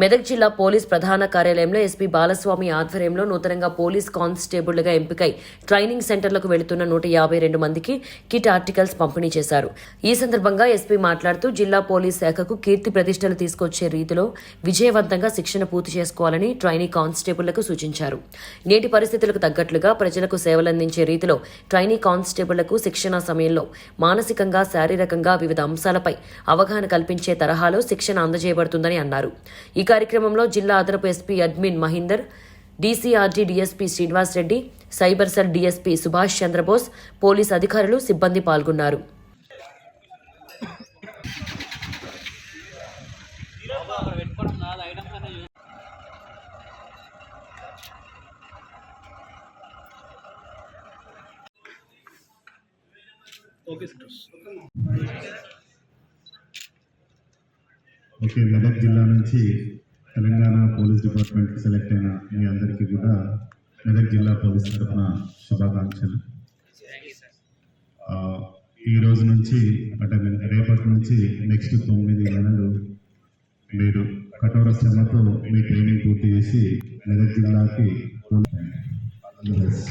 మెదక్ జిల్లా పోలీస్ ప్రధాన కార్యాలయంలో ఎస్పీ బాలస్వామి ఆధ్వర్యంలో నూతనంగా పోలీస్ కానిస్టేబుల్గా ఎంపికై ట్రైనింగ్ సెంటర్లకు వెళుతున్న నూట యాభై రెండు మందికి కిట్ ఆర్టికల్స్ పంపిణీ చేశారు. ఈ సందర్భంగా ఎస్పీ మాట్లాడుతూ జిల్లా పోలీస్ శాఖకు కీర్తి ప్రతిష్టలు తీసుకొచ్చే రీతిలో విజయవంతంగా శిక్షణ పూర్తి చేసుకోవాలని ట్రైనీ కానిస్టేబుళ్ళకు సూచించారు. నేటి పరిస్థితులకు తగ్గట్లుగా ప్రజలకు సేవలందించే రీతిలో ట్రైనీ కానిస్టేబుళ్ళకు శిక్షణ సమయంలో మానసికంగా శారీరకంగా వివిధ అంశాలపై అవగాహన కల్పించే తరహాలో శిక్షణ అందజేయబడుతుందని అన్నారు. ఈ కార్యక్రమంలో జిల్లా అదనపు SP admin Mahender DCRT DSP Srinivas Reddy cyber cell DSP Subhash Chandrabose police అధికారులు సిబ్బంది పాల్గొన్నారు. ఓకే ఓకే మెదక్ జిల్లా నుంచి తెలంగాణ పోలీస్ డిపార్ట్మెంట్కి సెలెక్ట్ అయిన మీ అందరికీ కూడా మెదక్ జిల్లా పోలీస్ తరఫున శుభాకాంక్షలు. ఈ రోజు నుంచి అంటే రేపటి నుంచి నెక్స్ట్ తొమ్మిది నెలలు మీరు కఠోర శ్రమతో మీ ట్రైనింగ్ పూర్తి చేసి మెదక్ జిల్లాకి పోలీస్